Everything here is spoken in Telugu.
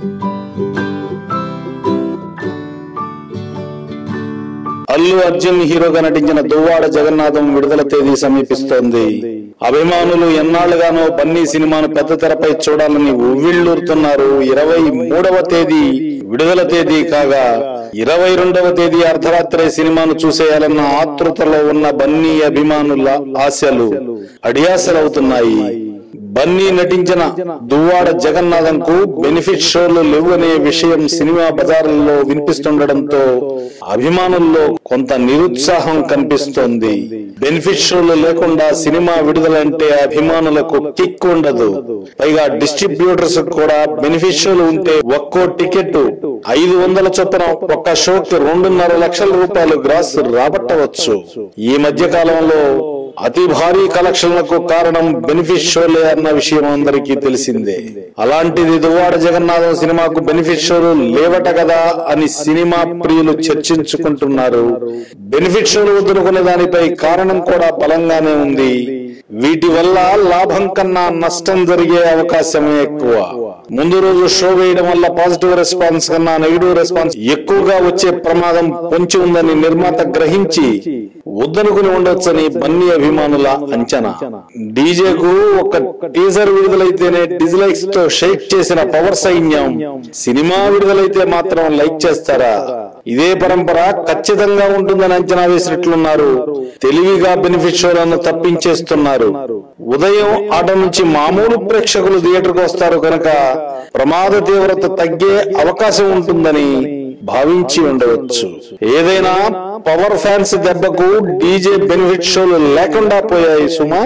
అల్లు అర్జున్ హీరోగా నటించిన దువ్వాడ జగన్నాథం విడుదల తేదీ సమీపిస్తోంది. అభిమానులు ఎన్నాళ్ళుగానో బన్నీ సినిమాను పెద్ద తెరపై చూడాలని ఉవ్విళ్ళూరుతున్నారు. ఇరవై మూడవ తేదీ విడుదల తేదీ కాగా ఇరవై రెండవ తేదీ అర్ధరాత్రి సినిమాను చూసేయాలన్న ఆతృతలో ఉన్న బన్నీ అభిమానుల ఆశలు అడియాసలవుతున్నాయి. బన్నీ నటించిన దువ్వాడ జగన్నాథన్కు బెనిఫిట్ షోలు లేవనే విషయం సినిమా బజార్లలో వినిపిస్తుండటంతో అభిమానుల్లో కొంత నిరుత్సాహం కనిపిస్తోంది. బెనిఫిట్ షోలు లేకుండా సినిమా విడుదలంటే అభిమానులకు కిక్ ఉండదు. పైగా డిస్ట్రిబ్యూటర్స్ కూడా బెనిఫిట్ షోలు ఉంటే ఒక్కో టికెట్ ఐదు వందల చొప్పున ఒక్క షోకి రెండున్నర లక్షల రూపాయలు గ్రాస్ రాబట్టవచ్చు. ఈ మధ్య కాలంలో అతి భారీ కలెక్షన్లకు కారణం బెనిఫిట్ షోలే అన్న విషయం అందరికీ తెలిసిందే. అలాంటిది దువ్వాడ జగన్నాథం సినిమాకు బెనిఫిట్ షోలు లేవట కదా అని సినిమా ప్రియులు చర్చించుకుంటున్నారు. బెనిఫిట్ షోలు వదులుకునే దానిపై కారణం కూడా బలంగానే ఉంది. వీటి వల్ల లాభం కన్నా నష్టం జరిగే అవకాశమే ఎక్కువ. ముందు రోజు షో వేయడం వల్ల పాజిటివ్ రెస్పాన్స్ కన్నా నెగిటివ్ రెస్పాన్స్ ఎక్కువగా వచ్చే ప్రమాదం పొంచి ఉందని నిర్మాత గ్రహించి వద్దనుకుని ఉండొచ్చని బన్నీ అభిమానుల అంచనా. డీజేకు ఒక టీజర్ విడుదలైతేనే డిజ్లైక్స్తో షేక్ చేసిన పవర్ సైన్యం. సినిమా విడుదలైతే మాత్రం లైక్ చేస్తారా? ఇదే పరంపర ఖచ్చితంగా ఉంటుందని అంచనా వేసినట్లున్నారు. తెలివిగా బెనిఫిట్ షోలను తప్పించేస్తున్నారు. ఉదయం ఆట నుంచి మామూలు ప్రేక్షకులు థియేటర్కు వస్తారు కనుక ప్రమాద తీవ్రత తగ్గే అవకాశం ఉంటుందని భావించి ఉండవచ్చు. ఏదైనా పవర్ ఫ్యాన్స్ దెబ్బకు డీజే బెనిఫిట్ షోలు లేకుండా పోయాయి సుమా.